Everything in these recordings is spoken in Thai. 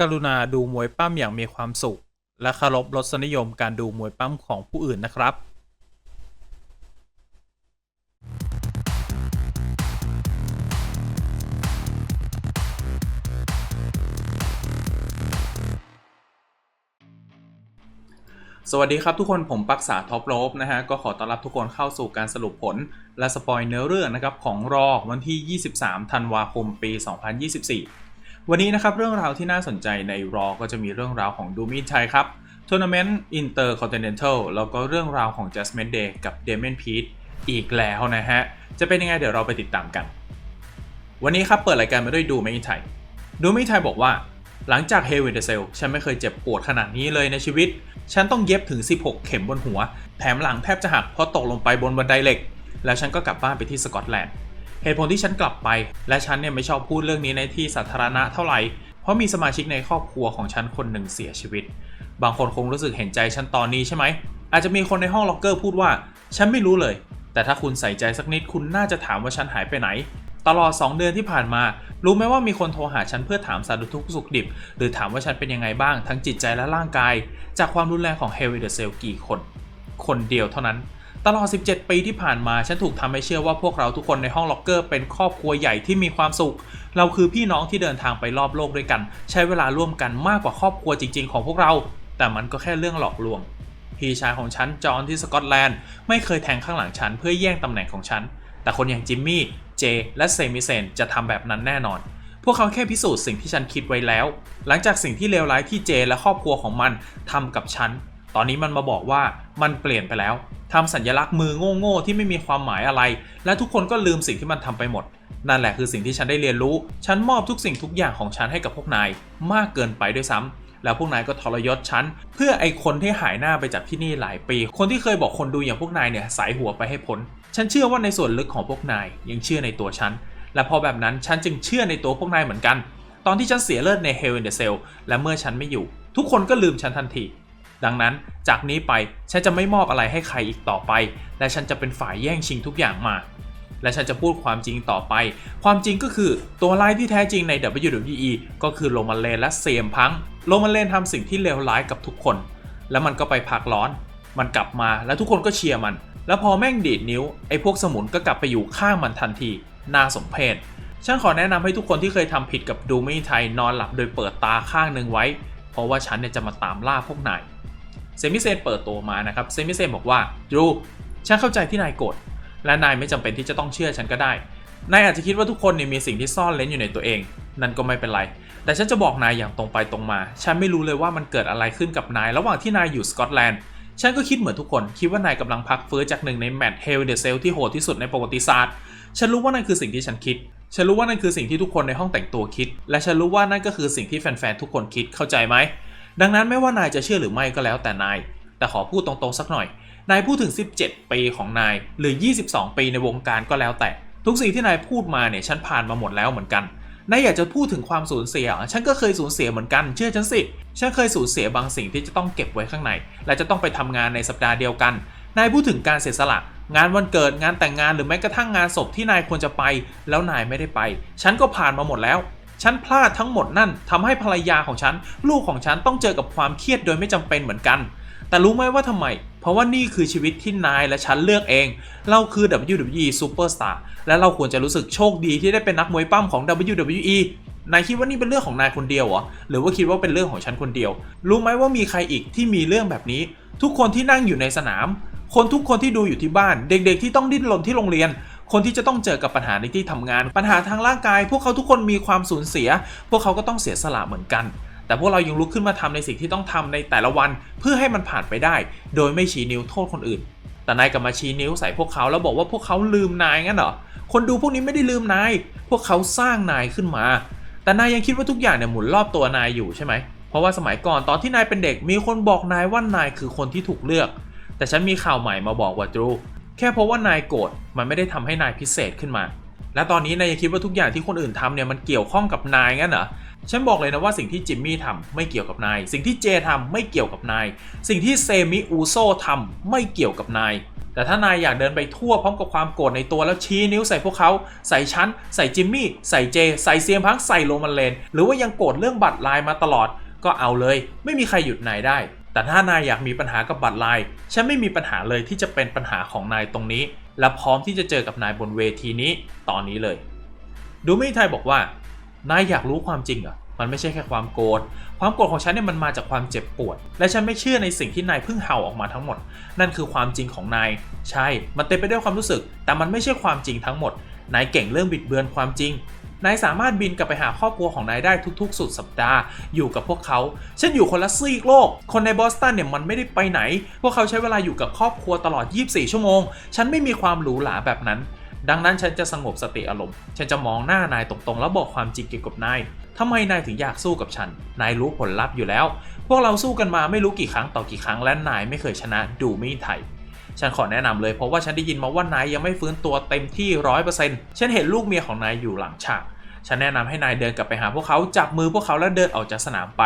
กรุณาดูมวยปั้มอย่างมีความสุข และเคารพรสนิยมการดูมวยปั้มของผู้อื่นนะครับสวัสดีครับทุกคนผมปักษาท็อปโรบนะฮะ ก็ขอต้อนรับทุกคนเข้าสู่การสรุปผล และสปอยเนื้อเรื่องนะครับ ของรอวันที่ 23 ธันวาคม ปี 2024 วันนี้นะครับเรื่องราวที่น่าสนใจในรอก็จะมีเรื่องราวของดูมินชัยครับทัวร์นาเมนต์อินเตอร์คอนติเนนทัลแล้วก็เรื่องราวของ j a s m i n e Day กับเดเมนพีทอีกแล้วนะฮะ จะเป็นยังไงเดี๋ยวเราไปติดตามกัน วันนี้ครับเปิดรายการมาด้วยดูมินชัยดูมินชัยบอกว่า หลังจากเฮวินเดเซลฉันไม่เคยเจ็บปวดขนาดนี้เลยในชีวิต ฉันต้องเย็บถึง 16 เข็มบนหัว แถมหลังแทบจะหักเพราะตกลงไปบนบันไดเหล็ก แล้วฉันก็กลับบ้านไปที่สกอตแลนด์ เหตุผลที่ฉันกลับไป และฉันเนี่ยไม่ชอบพูดเรื่องนี้ในที่สาธารณะเท่าไหร่ เพราะมีสมาชิกในครอบครัวของฉันคนหนึ่งเสียชีวิต บางคนคงรู้สึกเห็นใจฉันตอนนี้ใช่ไหม อาจจะมีคนในห้องล็อกเกอร์พูดว่า ฉันไม่รู้เลย แต่ถ้าคุณใส่ใจสักนิดคุณน่าจะถามว่าฉันหายไปไหน ตลอด 2 เดือนที่ผ่านมา รู้ไหมว่ามีคนโทรหาฉันเพื่อถามสารทุกข์สุขดิบ หรือถามว่าฉันเป็นยังไงบ้างทั้งจิตใจและร่างกาย จากความรุนแรงของเฮวิเดเซลกี่คน คนเดียวเท่านั้น ตลอด 17 ปีที่ผ่านมา ฉันถูกทำให้เชื่อว่าพวกเราทุกคนในห้องล็อกเกอร์เป็นครอบครัวใหญ่ที่มีความสุข เราคือพี่น้องที่เดินทางไปรอบโลกด้วยกัน ใช้เวลาร่วมกันมากกว่าครอบครัวจริง ๆ ของพวกเรา แต่มันก็แค่เรื่องหลอกลวง พี่ชายของฉัน จอห์นที่สกอตแลนด์ ไม่เคยแทงข้างหลังฉันเพื่อแย่งตำแหน่งของฉัน แต่คนอย่างจิมมี่ เจ และเซมิเซนจะทำแบบนั้นแน่นอน พวกเขาแค่พิสูจน์สิ่งที่ฉันคิดไว้แล้ว หลังจากสิ่งที่เลวร้ายที่เจและครอบครัวของมันทำกับฉัน ตอนนี้มันมาบอกว่ามันเปลี่ยนไปแล้วทำสัญลักษณ์มือโง่ๆที่ไม่มีความหมายอะไร และทุกคนก็ลืมสิ่งที่มันทำไปหมด นั่นแหละคือสิ่งที่ฉันได้เรียนรู้ ฉันมอบทุกสิ่งทุกอย่างของฉันให้กับพวกนาย มากเกินไปด้วยซ้ำแล้วพวกนายก็ทรยศฉัน เพื่อไอคนที่หายหน้าไปจากที่นี่หลายปี คนที่เคยบอกคนดูอย่างพวกนายเนี่ยสายหัวไปให้พ้น ฉันเชื่อว่าในส่วนลึกของพวกนายยังเชื่อในตัวฉัน และพอแบบนั้นฉันจึงเชื่อในตัวพวกนายเหมือนกัน ตอนที่ฉันเสียเลือดใน Hell in the Cell และเมื่อฉันไม่อยู่ ทุกคนก็ลืมฉันทันที ดังนั้นจากนี้ไปฉันจะไม่มอบอะไรให้ใครอีกต่อไป และฉันจะเป็นฝ่ายแย่งชิงทุกอย่างมา และฉันจะพูดความจริงต่อไป ความจริงก็คือตัวร้ายที่แท้จริงใน WWE ก็คือโรมันเลนและเซียมพังโรมันเลนทำสิ่งที่เลวร้ายกับทุกคน แล้วมันก็ไปพักร้อน มันกลับมาแล้วทุกคนก็เชียร์มัน แล้วพอแม่งดีดนิ้วไอ้พวกสมุนก็กลับไปอยู่ข้างมันทันทีน่าสมเพชฉันขอแนะนำให้ทุกคนที่เคยทำผิดกับดูไม่ไทยนอนหลับโดยเปิดตาข้างหนึ่งไว้ เพราะว่าฉันเนี่ยจะมาตามล่าพวกนาย เซมิเซนเปิดตัวมานะครับเซมิเซนบอกว่าจูฉันเข้าใจที่นายโกรธและนายไม่จำเป็นที่จะต้องเชื่อฉันก็ได้ นายอาจจะคิดว่าทุกคนเนี่ยมีสิ่งที่ซ่อนเล้นอยู่ในตัวเอง นั่นก็ไม่เป็นไร แต่ฉันจะบอกนายอย่างตรงไปตรงมา ฉันไม่รู้เลยว่ามันเกิดอะไรขึ้นกับนาย ระหว่างที่นายอยู่สกอตแลนด์ ฉันก็คิดเหมือนทุกคน คิดว่านายกำลังพักฟื้นจากหนึ่งในแมตช์เฮลเดเซลที่โหดที่สุดในประวัติศาสตร์ ฉันรู้ว่านั่นคือสิ่งที่ฉันคิด ฉันรู้ว่านั่นคือสิ่งที่ทุกคนในห้องแต่งตัวคิด และฉันรู้ว่านั่นก็คือสิ่งที่แฟนๆทุกคนคิด เข้าใจไหม ดังนั้นไม่ว่านายจะเชื่อหรือไม่ก็แล้วแต่นาย แต่ขอพูดตรงๆสักหน่อย นายพูดถึง 17 ปีของนาย หรือ 22 ปีในวงการก็แล้วแต่ ทุกสิ่งที่นายพูดมาเนี่ยฉันผ่านมาหมดแล้วเหมือนกันนายอยากจะพูดถึงความสูญเสีย ฉันก็เคยสูญเสียเหมือนกัน เชื่อฉันสิ ฉันเคยสูญเสียบางสิ่งที่จะต้องเก็บไว้ข้างใน และจะต้องไปทำงานในสัปดาห์เดียวกัน นายพูดถึงการเสียสละ งานวันเกิด งานแต่งงาน หรือแม้กระทั่งงานศพที่นายควรจะไป แล้วนายไม่ได้ไป ฉันก็ผ่านมาหมดแล้ว ฉันพลาดทั้งหมดนั่นทำให้ภรรยาของฉัน ลูกของฉันต้องเจอกับความเครียดโดยไม่จำเป็นเหมือนกัน แต่รู้ไหมว่าทำไม เพราะว่านี่คือชีวิตที่นายและฉันเลือกเอง เราคือ WWE Superstar และเราควรจะรู้สึกโชคดีที่ได้เป็นนักมวยปั้มของ WWE นายคิดว่านี่เป็นเรื่องของนายคนเดียวเหรอ หรือว่าคิดว่าเป็นเรื่องของฉันคนเดียว รู้ไหมว่ามีใครอีกที่มีเรื่องแบบนี้ ทุกคนที่นั่งอยู่ในสนาม คนทุกคนที่ดูอยู่ที่บ้าน เด็กๆที่ต้องดิ้นรนที่โรงเรียน คนที่จะต้องเจอกับปัญหาในที่ทำงาน ปัญหาทางร่างกาย พวกเขาทุกคนมีความสูญเสีย พวกเขาก็ต้องเสียสละเหมือนกัน แต่พวกเรายังลุกขึ้นมาทำในสิ่งที่ต้องทำในแต่ละวัน เพื่อให้มันผ่านไปได้ โดยไม่ชี้นิ้วโทษคนอื่น แต่นายกลับมาชี้นิ้วใส่พวกเขาแล้วบอกว่าพวกเขาลืมนายงั้นเหรอคนดูพวกนี้ไม่ได้ลืมนาย พวกเขาสร้างนายขึ้นมา แต่นายยังคิดว่าทุกอย่างเนี่ยหมุนรอบตัวนายอยู่ใช่ไหม เพราะว่าสมัยก่อนตอนที่นายเป็นเด็กมีคนบอกนายว่านายคือคนที่ถูกเลือก แต่ฉันมีข่าวใหม่มาบอกว่าจู แค่เพราะว่านายโกรธมันไม่ได้ทำให้นายพิเศษขึ้นมา และตอนนี้นายยังคิดว่าทุกอย่างที่คนอื่นทำเนี่ยมันเกี่ยวข้องกับนายงั้นเหรอฉันบอกเลยนะว่าสิ่งที่จิมมี่ทำไม่เกี่ยวกับนาย สิ่งที่เจทำไม่เกี่ยวกับนาย สิ่งที่เซมิอูโซทำไม่เกี่ยวกับนาย แต่แต่ถ้านายอยากเดินไปทั่วพร้อมกับความโกรธในตัวแล้วชี้นิ้วใส่พวกเขา ใส่ฉัน ใส่จิมมี่ ใส่เจ ใส่เซียมพังใส่โรมันเลน หรือว่ายังโกรธเรื่องบัตรลายมาตลอด ก็เอาเลย ไม่มีใครหยุดนายได้ แต่ถ้านายอยากมีปัญหากับบัตรลาย ฉันไม่มีปัญหาเลยที่จะเป็นปัญหาของนายตรงนี้ และพร้อมที่จะเจอกับนายบนเวทีนี้ตอนนี้เลย ดูไม่ไทยบอกว่า นายอยากรู้ความจริงเหรอ มันไม่ใช่แค่ความโกรธ ความโกรธของฉันเนี่ยมันมาจากความเจ็บปวด และฉันไม่เชื่อในสิ่งที่นายเพิ่งเห่าออกมาทั้งหมด นั่นคือความจริงของนาย ใช่ มันเต็มไปด้วยความรู้สึก แต่มันไม่ใช่ความจริงทั้งหมด นายเก่งเรื่องบิดเบือนความจริง นายสามารถบินกลับไปหาครอบครัวของนายได้ทุกๆ สุดสัปดาห์ อยู่กับพวกเขาฉันอยู่คนละซีกโลก คนในบอสตันเนี่ยมันไม่ได้ไปไหน พวกเขาใช้เวลาอยู่กับครอบครัวตลอด 24 ชั่วโมง ฉันไม่มีความหรูหราแบบนั้น ดังนั้นฉันจะสงบสติอารมณ์ ฉันจะมองหน้านายตรงๆ แล้วบอกความจริงเกี่ยวกับนายทำไมนายถึงอยากสู้กับฉัน นายรู้ผลลัพธ์อยู่แล้ว พวกเราสู้กันมาไม่รู้กี่ครั้งต่อกี่ครั้งและนายไม่เคยชนะดูไม่ไทย ฉันขอแนะนำเลยเพราะว่าฉันได้ยินมาว่านายยังไม่ฟื้นตัวเต็มที่ร้อยเปอร์เซ็นต์ฉันเห็นลูกเมียของนายอยู่หลังฉากฉันแนะนำให้นายเดินกลับไปหาพวกเขาจับมือพวกเขาแล้วเดินออกจากสนามไป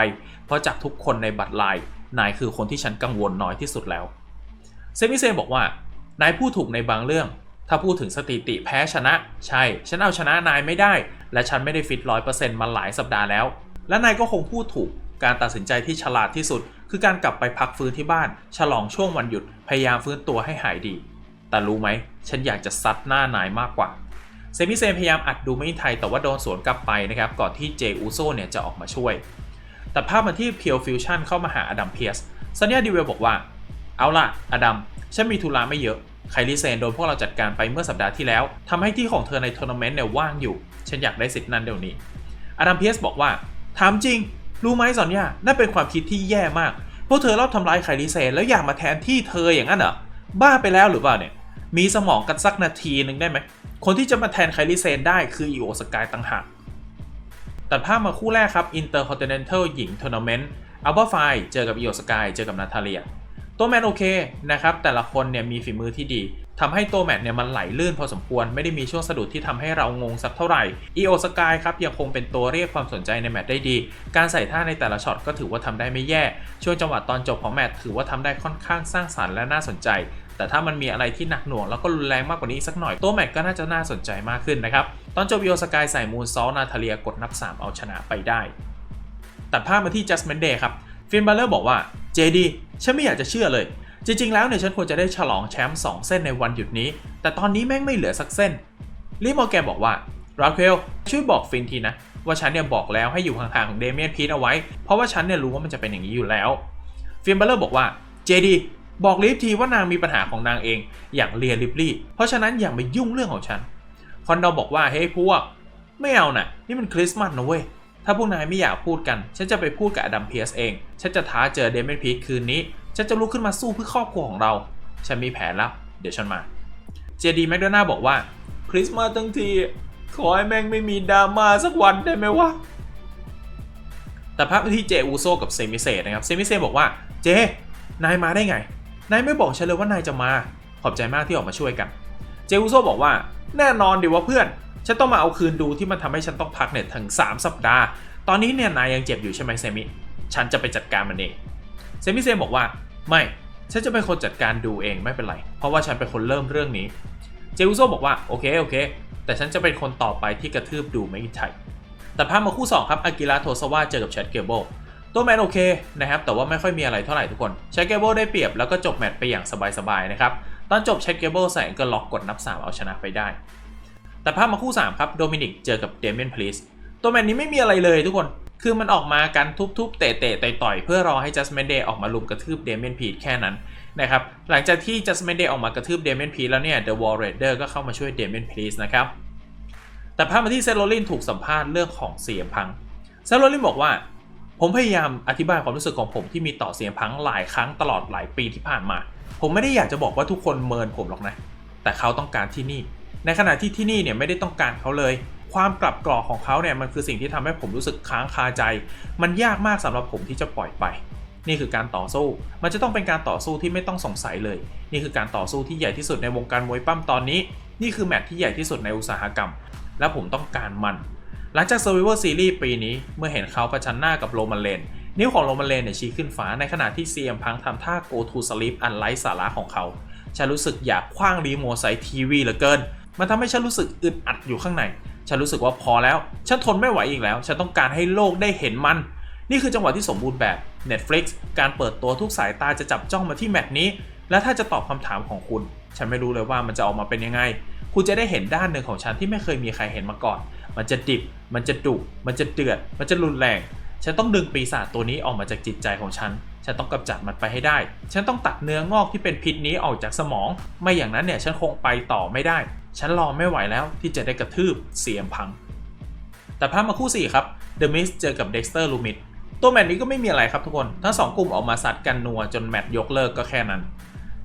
เพราะจากทุกคนในบัตรลายนายคือคนที่ฉันกังวลน้อยที่สุดแล้วเซมิเซนบอกว่านายพูดถูกในบางเรื่อง ถ้าพูดถึงสถิติแพ้ชนะ ใช่ ฉันเอาชนะนายไม่ได้ และฉันไม่ได้ฟิตร้อยเปอร์เซ็นต์มาหลายสัปดาห์แล้ว และนายก็คงพูดถูกการตัดสินใจที่ฉลาดที่สุด คือการกลับไปพักฟื้นที่บ้าน ฉลองช่วงวันหยุดพยายามฟื้นตัวให้หายดี แต่รู้ไหม ฉันอยากจะซัดหน้านายมากกว่า เซมิเซนพยายามอัดดูไม่ไทยแต่ว่าโดนสวนกลับไปนะครับ ก่อนที่เจอูโซเนี่ยจะออกมาช่วย แต่ภาพมาที่เพียวฟิวชั่นเข้ามาหาอดัมเพียสซันยาดีเวลบอกว่า เอาล่ะ อดัม ฉันมีธุระไม่เยอะไคลิเซนโดนพวกเราจัดการไปเมื่อสัปดาห์ที่แล้วทำให้ที่ของเธอในทัวร์นาเมนต์เนี่ยว่างอยู่ ฉันอยากได้สิทธิ์นั้นเดี๋ยวนี้ อดัมเพียสบอกว่า ถามจริง รู้ไหมซอนยานั่นเป็นความคิดที่แย่มาก พวกเธอรอบทำร้ายไคลิเซนแล้วอยากมาแทนที่เธออย่างนั้นเหรอ บ้าไปแล้วหรือเปล่าเนี่ย มีสมองกันสักนาทีหนึ่งได้ไหม คนที่จะมาแทนไคลิเซนได้คืออีโอสกายต่างหาก ตัดภาพมาคู่แรกครับ Intercontinental หญิงทัวร์นาเมนต์อัลบาไฟเจอกับอีโอสกายเจอกับนาทาเลีย ตัวแมนโอเคนะครับ แต่ละคนเนี่ยมีฝีมือที่ดี ทำให้ตัวแมตเนี่ยมันไหลลื่นพอสมควรไม่ได้มีช่วงสะดุดที่ทำให้เรางงสักเท่าไหร่อีโอสกายครับยังคงเป็นตัวเรียกความสนใจในแมตได้ดี การใส่ท่าในแต่ละช็อตก็ถือว่าทำได้ไม่แย่ ช่วงจังหวะตอนจบของแมตถือว่าทำได้ค่อนข้างสร้างสรรค์และน่าสนใจ แต่ถ้ามันมีอะไรที่หนักหน่วงแล้วก็รุนแรงมากกว่านี้สักหน่อยตัวแมตก็น่าจะน่าสนใจมากขึ้นนะครับตอนจบอีโอสกายใส่มูนซอลนาทาเลียกดนับ 3 เอาชนะไปได้ตัดภาพมาที่ Just m a n Day ครับฟินบัลเลอร์บอกว่าเจดีฉันไม่อยากจะเชื่อเลย จริง ๆ แล้วเนี่ยฉันควรจะได้ฉลองแชมป์2เส้นในวันหยุดนี้ แต่ตอนนี้แม่งไม่เหลือสักเส้นลิมอร์แกนบอกว่าราเคลช่วยบอกฟินทีนะ ว่าฉันเนี่ยบอกแล้วให้อยู่ห่างๆของเดเมียนพีทเอาไว้ เพราะว่าฉันเนี่ยรู้ว่ามันจะเป็นอย่างนี้อยู่แล้วฟินบัลเลอร์บอกว่าเจดีบอกลิฟทีว่านางมีปัญหาของนางเองอย่างเลียลิปลี่เพราะฉะนั้นอย่ามายุ่งเรื่องของฉันคอนดอบอกว่าเฮ้ยพวก ไม่เอาน่ะ นี่มันคริสต์มาสนะเว้ยถ้าพวกนายไม่อยากพูดกัน ฉันจะไปพูดกับอดัมเพียสเอง ฉันจะท้าเจอเดเมนพีทคืนนี้ ฉันจะลุกขึ้นมาสู้เพื่อครอบครัวของเรา ฉันมีแผนแล้ว เดี๋ยวฉันมา เจดีแมคโดนาบอกว่า คริสต์มาสทั้งที ขอให้แม่งไม่มีดราม่าสักวันได้ไหมวะ แต่ภาพที่เจอูโซกับเซมิเซนะครับ เซมิเซบอกว่า เจ นายมาได้ไง นายไม่บอกฉันเลยว่านายจะมา ขอบใจมากที่ออกมาช่วยกัน เจอูโซบอกว่า แน่นอนดิว่าเพื่อน ฉันต้องมาเอาคืนดูที่มันทำให้ฉันต้องพักเนี่ยถึง 3 สัปดาห์ ตอนนี้เนี่ยนายยังเจ็บอยู่ใช่ไหมเซมิ ฉันจะไปจัดการมันเอง เซมิเซบอกว่า ไม่ ฉันจะเป็นคนจัดการดูเองไม่เป็นไร เพราะว่าฉันเป็นคนเริ่มเรื่องนี้ เจอุโซบอกว่าโอเคโอเค แต่ฉันจะเป็นคนต่อไปที่กระทืบดูไม่ไทยแต่ภาพมาคู่ 2 ครับอากิระโทซาวะเจอกับแชทเกเบิลตัวแมนโอเคนะครับ แต่ว่าไม่ค่อยมีอะไรเท่าไหร่ทุกคนแชทเกเบิลได้เปรียบแล้วก็จบแมตช์ไปอย่างสบายๆนะครับ ตอนจบแชทเกเบิลใส่ก็ล็อกกดนับ 3 เอาชนะไปได้ แต่ภาพมาคู่ 3 ครับโดมินิกเจอกับเดเมนพลีสตัวแมนนี้ไม่มีอะไรเลยทุกคน คือมันออกมากันทุบๆ เตะๆต่อยๆ เพื่อรอให้จัส m มนเดย์ออกมาลุมกระทืบเดเมียนพีทแค่นั้นนะครับ หลังจากที่จัส m มนเดย์ออกมากระทืบเดเมียนพีทแล้วเนี่ย The Wall Raider ก็เข้ามาช่วยเดเมียนพีทนะครับ แต่ภาพมาที่เซโรลินถูกสัมภาษณ์เรื่องของเสียงพังเซโรลินบอกว่า ผมพยายามอธิบายความรู้สึกของผมที่มีต่อเสียงพังหลายครั้งตลอดหลายปีที่ผ่านมา ผมไม่ได้อยากจะบอกว่าทุกคนเมินผมหรอกนะ แต่เขาต้องการที่นี่ ในขณะที่ที่นี่เนี่ยไม่ได้ต้องการเขาเลย ความกลับกรอกของเขาเนี่ยมันคือสิ่งที่ทำให้ผมรู้สึกค้างคาใจ มันยากมากสำหรับผมที่จะปล่อยไป นี่คือการต่อสู้ มันจะต้องเป็นการต่อสู้ที่ไม่ต้องสงสัยเลย นี่คือการต่อสู้ที่ใหญ่ที่สุดในวงการมวยปั้มตอนนี้ นี่คือแมตช์ที่ใหญ่ที่สุดในอุตสาหกรรม และผมต้องการมัน หลังจาก Survivor Series ปีนี้เมื่อเห็นเขาประชันหน้ากับโรมันเลนนิ้วของโรมันเลนเนี่ยชี้ขึ้นฟ้าในขณะที่ CM พังทำท่า Go to Sleep อันไร้สาระของเขาฉันรู้สึกอยากคว้างรีโมทใส่ทีวีเหลือเกิน มันทำให้ฉันรู้สึกอึดอัดอยู่ข้างใน ฉันรู้สึกว่าพอแล้ว ฉันทนไม่ไหวอีกแล้ว ฉันต้องการให้โลกได้เห็นมัน นี่คือจังหวะที่สมบูรณ์แบบ Netflix การเปิดตัวทุกสายตาจะจับจ้องมาที่แมตช์นี้ และถ้าจะตอบคำถามของคุณ ฉันไม่รู้เลยว่ามันจะออกมาเป็นยังไง คุณจะได้เห็นด้านหนึ่งของฉันที่ไม่เคยมีใครเห็นมาก่อน มันจะดิบ มันจะดุ มันจะเดือด มันจะรุนแรง ฉันต้องดึงปีศาจตัวนี้ออกมาจากจิตใจของฉัน ฉันต้องกำจัดมันไปให้ได้ ฉันต้องตัดเนื้องอกที่เป็นพิษนี้ออกจากสมอง ไม่อย่างนั้นเนี่ยฉันคงไปต่อไม่ได้ ฉันรอไม่ไหวแล้วที่จะได้กระทืบเสียมพัง แต่ภาพมาคู่ 4 ครับ The Mist เจอกับ Dexter Lumit ตัวแมตช์นี้ก็ไม่มีอะไรครับทุกคน ทั้งสองกลุ่มออกมาสัดกันนัวจนแมตช์ยกเลิกก็แค่นั้น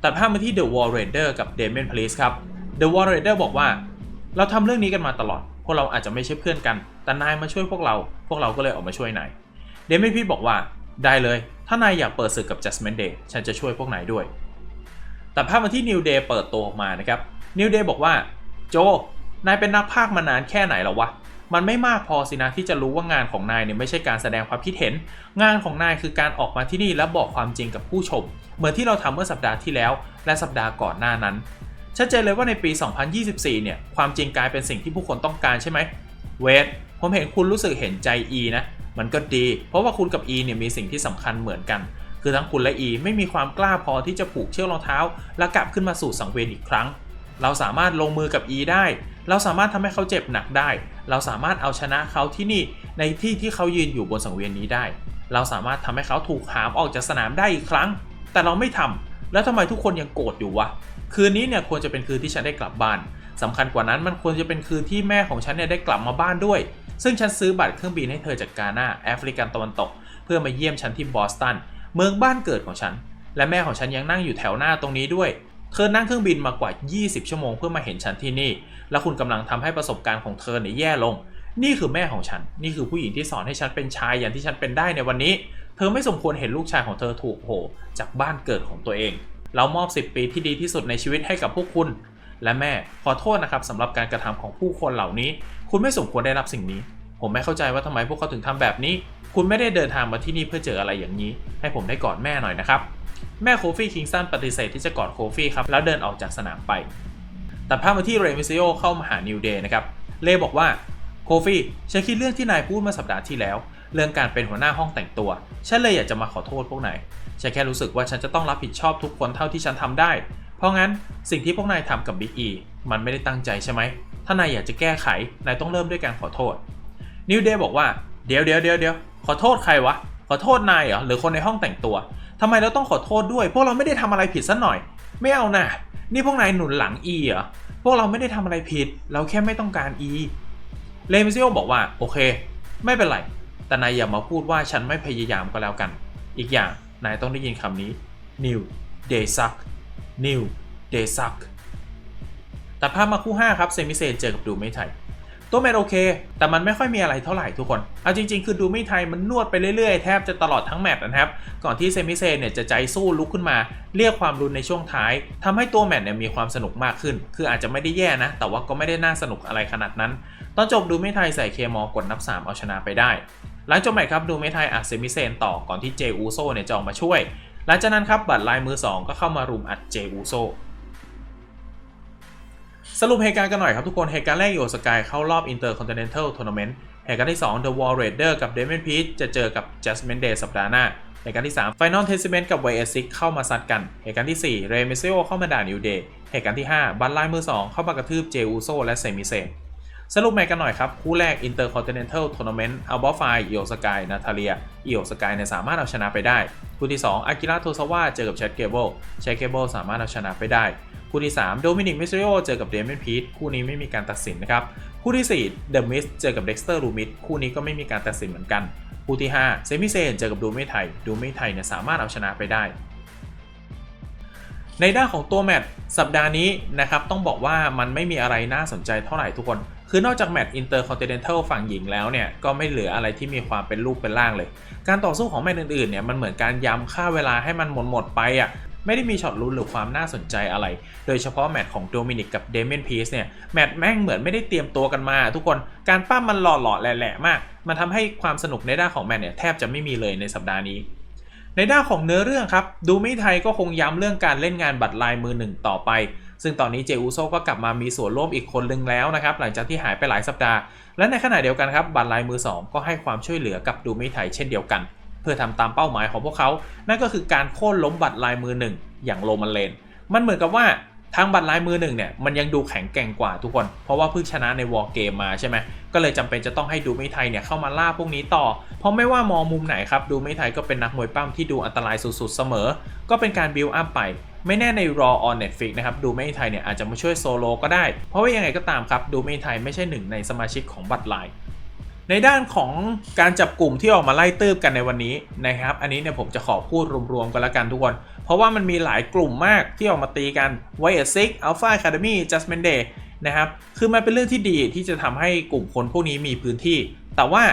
ตัดภาพมาที่ The War Raider กับ Damian Priest ครับ The War Raider บอกว่า เราทำเรื่องนี้กันมาตลอด พวกเราอาจจะไม่ใช่เพื่อนกัน แต่นายมาช่วยพวกเรา พวกเราก็เลยออกมาช่วยนายเดมิพีบอกว่า ได้เลย ถ้านายอยากเปิดศึกกับ Judgment Day ฉันจะช่วยพวกนายด้วย ตัดภาพมาที่ New Day เปิดตัวออกมานะครับ New Day บอกว่า โจ นายเป็นนักพากย์มานานแค่ไหนแล้ววะ มันไม่มากพอสินะที่จะรู้ว่างานของนายเนี่ยไม่ใช่การแสดงความคิดเห็น งานของนายคือการออกมาที่นี่และบอกความจริงกับผู้ชม เหมือนที่เราทำเมื่อสัปดาห์ที่แล้ว และสัปดาห์ก่อนหน้านั้น ชัดเจนเลยว่าในปี 2024 เนี่ย ความจริงกลายเป็นสิ่งที่ผู้คนต้องการใช่ไหม เวท ผมเห็นคุณรู้สึกเห็นใจ E นะ มันก็ดี เพราะว่าคุณกับ E เนี่ยมีสิ่งที่สำคัญเหมือนกันคือทั้งคุณและ E ไม่มีความกล้าพอที่จะผูกเชือกรองเท้า และกลับขึ้นมาสู่สังเวียนอีกครั้ง เราสามารถลงมือกับ E ได้ เราสามารถทำให้เขาเจ็บหนักได้ เราสามารถเอาชนะเขาที่นี่ในที่ที่เขายืนอยู่บนสังเวียนนี้ได้ เราสามารถทำให้เขาถูกหามออกจากสนามได้อีกครั้ง แต่เราไม่ทำแล้วทำไมทุกคนยังโกรธอยู่วะ คืนนี้เนี่ยควรจะเป็นคืนที่ฉันได้กลับบ้านสำคัญกว่านั้นมันควรจะเป็นคืนที่แม่ของฉันเนี่ยได้กลับมาบ้านด้วย ซึ่งฉันซื้อบัตรเครื่องบินให้เธอจากกาหน้าแอฟริกันตะวันตก เพื่อมาเยี่ยมฉันที่บอสตัน เมืองบ้านเกิดของฉัน และแม่ของฉันยังนั่งอยู่แถวหน้าตรงนี้ด้วย เธอนั่งเครื่องบินมากว่า 20 ชั่วโมงเพื่อมาเห็นฉันที่นี่ และคุณกำลังทำให้ประสบการณ์ของเธอเนี่ยแย่ลง นี่คือแม่ของฉัน นี่คือผู้หญิงที่สอนให้ฉันเป็นชายอย่างที่ฉันเป็นได้ในวันนี้ เธอไม่สมควรเห็นลูกชายของเธอถูกโหจากบ้านเกิดของตัวเอง เรามอบ 10 ปีที่ดีที่สุดในชีวิตให้กับพวกคุณ และแม่ขอโทษนะครับสำหรับการกระทำของผู้คนเหล่านี้ คุณไม่สมควรได้รับสิ่งนี้ ผมไม่เข้าใจว่าทำไมพวกเขาถึงทำแบบนี้ คุณไม่ได้เดินทางมาที่นี่เพื่อเจออะไรอย่างนี้ ให้ผมได้กอดแม่หน่อยนะครับ แม่โคฟี่คิงสันปฏิเสธที่จะกอดโคฟี่ครับแล้วเดินออกจากสนามไปตัดภาพมาที่เรมิซิโอเข้ามาหานิวเดย์นะครับ เลบอกว่าโคฟี่ฉันคิดเรื่องที่นายพูดเมื่อสัปดาห์ที่แล้ว เรื่องการเป็นหัวหน้าห้องแต่งตัว ฉันเลยอยากจะมาขอโทษพวกนาย ฉันแค่รู้สึกว่าฉันจะต้องรับผิดชอบทุกคนเท่าที่ฉันทำได้ เพราะงั้นสิ่งที่พวกนายทำกับบิ๊กอีมันไม่ได้ตั้งใจใช่ไหม ถ้านายอยากจะแก้ไข นายต้องเริ่มด้วยการขอโทษ นิวเดย์บอกว่า เดี๋ยวเดี๋ยวเดี๋ยวเดี๋ยวขอโทษใครวะ ขอโทษนายเหรอหรือคนในห้องแต่งตัวทำไมเราต้องขอโทษด้วย พวกเราไม่ได้ทำอะไรผิดสัหน่อย ไม่เอานะนี่พวกนายหนุนหลังอีเหรอพวกเราไม่ได้ทำอะไรผิด เราแค่ไม่ต้องการอีเลมิซิโอบอกว่าโอเค ไม่เป็นไร แต่นายอย่ามาพูดว่าฉันไม่พยายามก็แล้วกัน อีกอย่างนายต้องได้ยินคำนี้ new they suck new they suck แต่ภาพมาคู่ 5 ครับ เซมิเซนเจอกับดูไม่ไทย ตัวแมนโอเค แต่มันไม่ค่อยมีอะไรเท่าไหร่ทุกคน เอาจริง ๆ คือดูไม่ไทยมันนวดไปเรื่อยๆ แทบจะตลอดทั้งแมตช์นะครับ ก่อนที่เซมิเซนเนี่ยจะใจสู้ลุกขึ้นมา เรียกความรุนในช่วงท้ายทำให้ตัวแมตช์เนี่ยมีความสนุกมากขึ้น คืออาจจะไม่ได้แย่นะ แต่ว่าก็ไม่ได้น่าสนุกอะไรขนาดนั้น ตอนจบดูไม่ไทยใส่เคมอกดนับ 3 เอาชนะไปได้ หลังจบแมตช์ครับดูไม่ไทยอัดเซมิเซนต่อก่อนที่เจอูโซเนี่ยจะออกมาช่วย หลังจากนั้นครับบัตรลายมือ 2 ก็เข้ามารุมอัดเจอูโซ สรุปเหตุการณ์กันหน่อยครับทุกคน เหตุการณ์แรกโยสกายเข้ารอบ Intercontinental Tournament เหตุการณ์ที่ 2 The Wall Raider กับ d a m i n Priest จะเจอกับ Judgment Day สัปดาห์หน้า เหตุการณ์ที่ 3 Final Testament กับ YS6 เข้ามาซัดกัน เหตุการณ์ที่ 4 Rey Mysterio เข้ามาด่า New Day เหตุการณ์ที่ 5 บัตไลน์มือ 2 เข้ามากระทืบ Jey Uso และ Sami Zayn สรุปแมตช์กันหน่อยครับ คู่แรก Intercontinental Tournament อัลบอฟายอิโอสกายนาทาเลียอิโอสกายเนี่ยสามารถเอาชนะไปได้ คู่ที่ 2 อากิระโทซาวะเจอกับแชทเกเบิลแชทเกเบิลสามารถเอาชนะไปได้ คู่ที่ 3 โดมินิกมิสเต r ร o เจอกับเดมนพีทคู่นี้ไม่มีการตัดสินนะครับ คู่ที่4 The Mist เจอกับ Dexter Lumit คู่นี้ก็ไม่มีการตัดสินเหมือนกัน คู่ที่ 5 เซมิเซนเจอกับดูไม่ไทยดูไม่ไทยเนี่ยสามารถเอาชนะไปได้ ในด้านของตัวแมตช์สัปดาห์นี้นะครับต้องบอกว่ามันไม่มีอะไรน่าสนใจเท่าไหร่ทุกคน คือนอกจากแมตช์อินเตอร์คอนติเนนทัลฝั่งหญิงแล้วเนี่ยก็ไม่เหลืออะไรที่มีความเป็นรูปเป็นร่างเลย การต่อสู้ของแมตช์อื่นๆเนี่ยมันเหมือนการย้ำค่าเวลาให้มันหมดหมดไปอะ ไม่ได้มีช็อตลุ้นหรือความน่าสนใจอะไร โดยเฉพาะแมตช์ของโดมินิกกับเดเมนพีสเนี่ย แมตช์แม่งเหมือนไม่ได้เตรียมตัวกันมา ทุกคน การปั้มมันหล่อๆแหละๆมาก มันทำให้ความสนุกในด้านของแมตช์เนี่ยแทบจะไม่มีเลยในสัปดาห์นี้ ในด้านของเนื้อเรื่องครับ ดูไม่ไทยก็คงย้ำเรื่องการเล่นงานบัตรลายมือหนึ่งต่อไป ซึ่งตอนนี้เจอูโซก็กลับมามีส่วนร่วมอีกคนนึงแล้วนะครับ หลังจากที่หายไปหลายสัปดาห์ และในขณะเดียวกันครับ บัตรลายมือ 2 ก็ให้ความช่วยเหลือกับดูไม่ไทยเช่นเดียวกัน เพื่อทำตามเป้าหมายของพวกเขา นั่นก็คือการโค่นล้มบัตรลายมือหนึ่งอย่างโรมันเลน มันเหมือนกับว่าทางบัตรลายมือหนึ่งเนี่ยมันยังดูแข็งแกร่งกว่าทุกคน เพราะว่าเพิ่งชนะในวอร์เกมมาใช่ไหมก็เลยจำเป็นจะต้องให้ดูไม่ไทยเนี่ยเข้ามาล่าพวกนี้ต่อ เพราะไม่ว่ามองมุมไหนครับดูไม่ไทยก็เป็นนักมวยปั้มที่ดูอันตรายสุดๆเสมอ ก็เป็นการบิวอัพไปไม่แน่ใน Raw on Netflix นะครับ ดูไม่ไทยเนี่ยอาจจะมาช่วยโซโลก็ได้ เพราะว่ายังไงก็ตามครับ ดูไม่ไทยไม่ใช่หนึ่งในสมาชิกของบัตรลาย ในด้านของการจับกลุ่มที่ออกมาไล่ตืบกันในวันนี้นะครับ อันนี้เนี่ยผมจะขอพูดรวมๆกันละกันทุกคน เพราะว่ามันมีหลายกลุ่มมากที่ออกมาตีกัน w i ซิก Alpha Academy Judgment Day นะครับ คือมันเป็นเรื่องที่ดีที่จะทำให้กลุ่มคนพวกนี้มีพื้นที่ แต่ว่า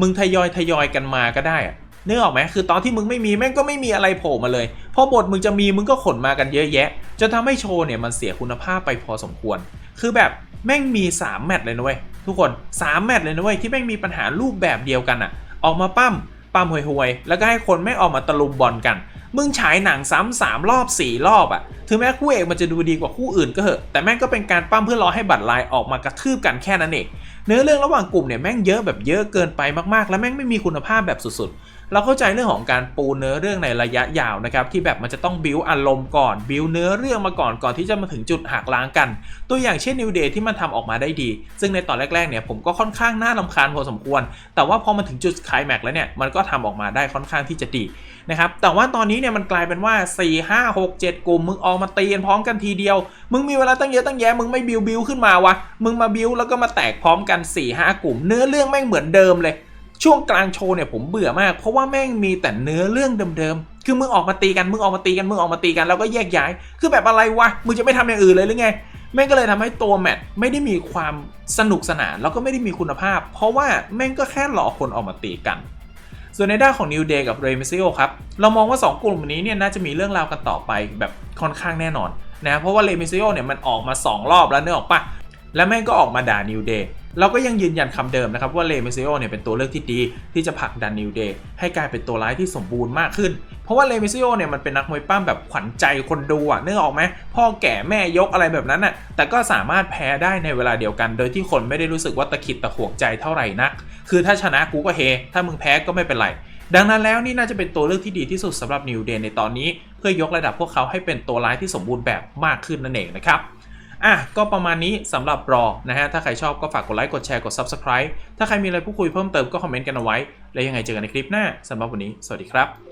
มึงทยอยทยอยกันมาก็ได้ นึกออกไหมคือตอนที่มึงไม่มีแม่งก็ไม่มีอะไรโผล่มาเลย พอบทมึงจะมีมึงก็ขนมากันเยอะแยะจนทำให้โชว์เนี่ยมันเสียคุณภาพไปพอสมควร คือแบบแม่งมี 3 แมตช์เลยนะเว้ยทุกคน 3 แมตช์เลยนะเว้ยที่แม่งมีปัญหารูปแบบเดียวกันอะออกมาปั้มปั้มห่วยๆแล้วก็ให้คนแม่งออกมาตะลุมบอลกัน มึงฉายหนังซ้ำสามรอบ 4 รอบอะถึงแม้คู่เอกมันจะดูดีกว่าคู่อื่นก็เหอะแต่แม่งก็เป็นการปั้มเพื่อรอให้บัตรลายออกมากระทืบกันแค่นั้นเองเนื้อเรื่องระหว่างกลุ่มเนี่ยแม่งเยอะแบบเยอะเกินไปมากๆ แล้วแม่งไม่มีคุณภาพแบบสุดๆ เราเข้าใจเรื่องของการปูเนื้อเรื่องในระยะยาวนะครับที่แบบมันจะต้องบิวอารมณ์ก่อนบิวเนื้อเรื่องมาก่อนก่อนที่จะมาถึงจุดหักล้างกัน ตัวอย่างเช่น New Day ที่มันทำออกมาได้ดี ซึ่งในตอนแรกๆเนี่ยผมก็ค่อนข้างน่าลำคาญพอสมควร แต่ว่าพอมาถึงจุดคลแม็กซ์แล้วเนี่ยมันก็ทำออกมาได้ค่อนข้างที่จะดีนะครับแต่ว่าตอนนี้เนี่ยมันกลายเป็นว่า 4 5 6 7 กลุ่มมึงออกมาตีกันพร้อมกันทีเดียว มึงมีเวลาตั้งเยอะตั้งแยะมึงไม่บิวบิวขึ้นมาวะมึงมาบิวแล้วก็มาแตกพร้อมกัน4 5กลุ่ม เนื้อเรื่องแม่งเหมือนเดิมเลย ช่วงกลางโชว์เนี่ยผมเบื่อมาก เพราะว่าแม่งมีแต่เนื้อเรื่องเดิมๆคือมึงออกมาตีกันมึงออกมาตีกันมึงออกมาตีกันแล้วก็แยกย้าย คือแบบอะไรวะมึงจะไม่ทำอย่างอื่นเลยหรือไงแม่งก็เลยทำให้ตัวแมตช์ไม่ได้มีความสนุกสนานแล้วก็ไม่ได้มีคุณภาพ เพราะว่าแม่งก็แค่หลอกคนออกมาตีกัน ส่วนในด้านของ New Day กับ r e m i s i o ครับ เรามองว่า 2 กลุ่มนี้เนี่ยน่าจะมีเรื่องราวกันต่อไปแบบค่อนข้างแน่นอนนะเพราะว่า r e m i s i o เนี่ยมันออกมา 2 รอบแล้วเนื้อออกปะแล้วแม่งก็ออกมาด่า New Day เราก็ยังยืนยันคำเดิมนะครับว่าเลเมซิโอเนี่ยเป็นตัวเลือกที่ดี ที่จะผลักดันนิวเดย์ให้กลายเป็นตัวร้ายที่สมบูรณ์มากขึ้น เพราะว่าเลเมซิโอเนี่ยมันเป็นนักมวยปั้มแบบขวัญใจคนดูอะนึกออกไหมพ่อแก่แม่ยกอะไรแบบนั้นอะแต่ก็สามารถแพ้ได้ในเวลาเดียวกัน โดยที่คนไม่ได้รู้สึกว่าตะขิดตะขวงใจเท่าไหร่นัก คือถ้าชนะกูก็เฮถ้ามึงแพ้ก็ไม่เป็นไรดังนั้นแล้วนี่น่าจะเป็นตัวเลือกที่ดีที่สุดสำหรับนิวเดย์ในตอนนี้ เพื่อยกระดับพวกเขาให้เป็นตัวร้ายที่สมบูรณ์แบบมากขึ้นนั่นเองนะครับ อะก็ประมาณนี้สำหรับรอนะฮะถ้าใครชอบก็ฝากกดไลค์กดแชร์กด Subscribe ถ้าใครมีอะไรพูดคุยเพิ่มเติมก็คอมเมนต์กันเอาไว้ แล้วยังไงเจอกันในคลิปหน้าสำหรับวันนี้ สวัสดีครับ